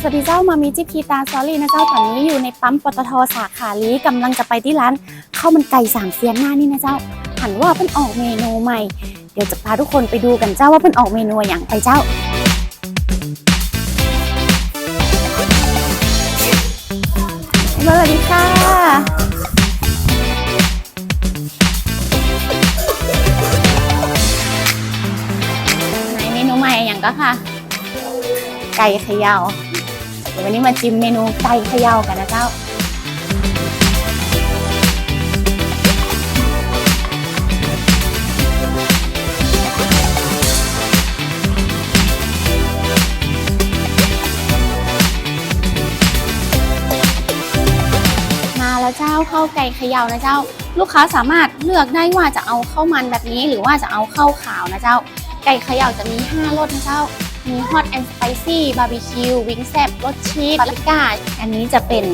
สวัสดีเจ้ามามีจิพีตาซอรี่นะเจ้าตอนนี้อยู่ในปั๊มปตทสาขาลีกำลังจะไปที่ร้านข้าวมันไก่สามเซียนหน้านี่นะเจ้าหันว่าเพิ่นออกเมนูใหม่ เดี๋ยวจะพาทุกคนไปดูกันเจ้าว่าเพิ่นออกเมนูอย่างไปเจ้าสวัสดีค่ะไหนเมนูใหม่อย่างก็ค่ะ ไก่เขย่าเดี๋ยววันนี้มาจิ้มเมนูไก่เขย่ากันนะเจ้า มาแล้วเจ้าข้าวไก่เขย่านะเจ้า ลูกค้าสามารถเลือกได้ว่าจะเอาข้าวมันแบบนี้ หรือว่าจะเอาข้าวขาวนะเจ้า ไก่เขย่าจะมี 5รสนะเจ้า มี hot and spicy barbecue wing s a b รสชีสปาปริก้า อันนี้จะเป็น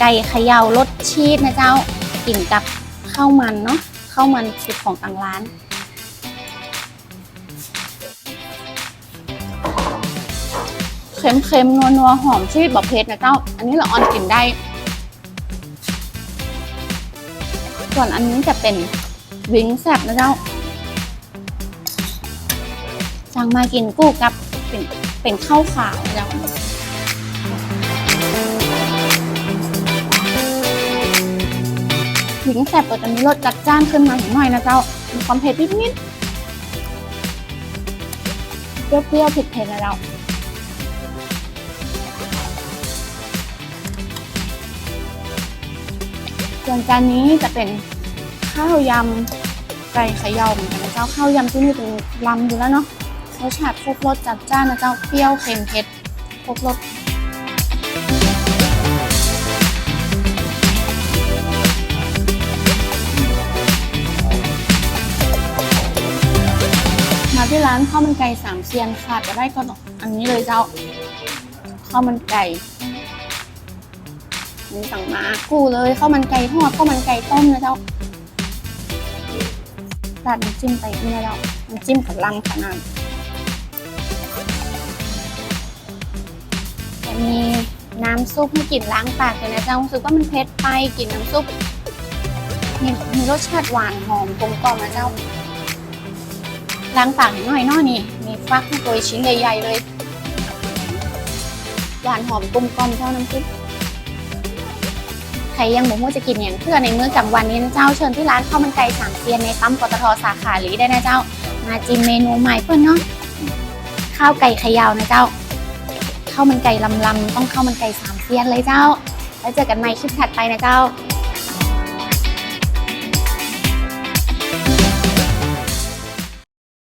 ไก่เขย่ารสชีสนะเจ้ากินกับข้าวมันเนาะข้าวมันสูตรของทางร้านเค็มๆนัวๆหอมชีสแบบเผ็ดนะเจ้า อันนี้เราออนกินได้ ส่วนอันนี้จะเป็นวิงแซบนะเจ้าสั่งมากินกู้กับ เป็นเป็นข้าวขาวนะเจ้าวิงแซบก็จะมีรสจัดจ้านขึ้นมาหน่อยนะเจ้า มีความเผ็ดนิดๆเปรี้ยวๆเผ็ดๆนะเจ้าส่วนจานนี้จะเป็นข้าวยำไก่ขย่หมือนกันนะเจ้าข้าวยำที่นี่เป็นลำอยู่แล้วเนาะ รสชาติครบรสจัดจ้านนะเจ้าเปรี้ยวเค็มเผ็ดครบรสมาที่ร้านข้าวมันไก่สามเซียนค่ะจะได้ก็องอันนี้เลยเจ้าข้าวมันไก่นี่สั่งมากู้เลยข้าวมันไก่ทอดข้าวมันไก่ต้มนะเจ้าราดน้ำจิ้มไปนี่นะเจ้าน้ำจิ้มกับลำขนาด มีน้ำซุปให้กลิ่นล้างปากเลยนะเจ้ารู้สึกว่ามันเผ็ดไปกลิ่นน้ำซุปมีมีรสชาติหวานหอมกลมกล่อมนะเจ้าล้างปากหน่อยนาะนี่ มีฟักตัวชิ้นใหญ่ๆเลย หวานหอมกลมกล่อมเจ้าน้ำซุปใครยังบอกว่าจะกินอย่างเพื่อในมื้อกลางวันนี้นะเจ้าเชิญที่ร้านข้าวมันไก่สามเซียนในปั๊มปตทสาขาหลีได้นะเจ้า มาจิ้มเมนูใหม่เพื่อนเนาะข้าวไก่ขยาวนะเจ้า ข้าวมันไก่ลำลำต้องข้าวมันไก่สามเซียนเลยเจ้า แล้วเจอกันใหม่คลิปถัดไปนะเจ้า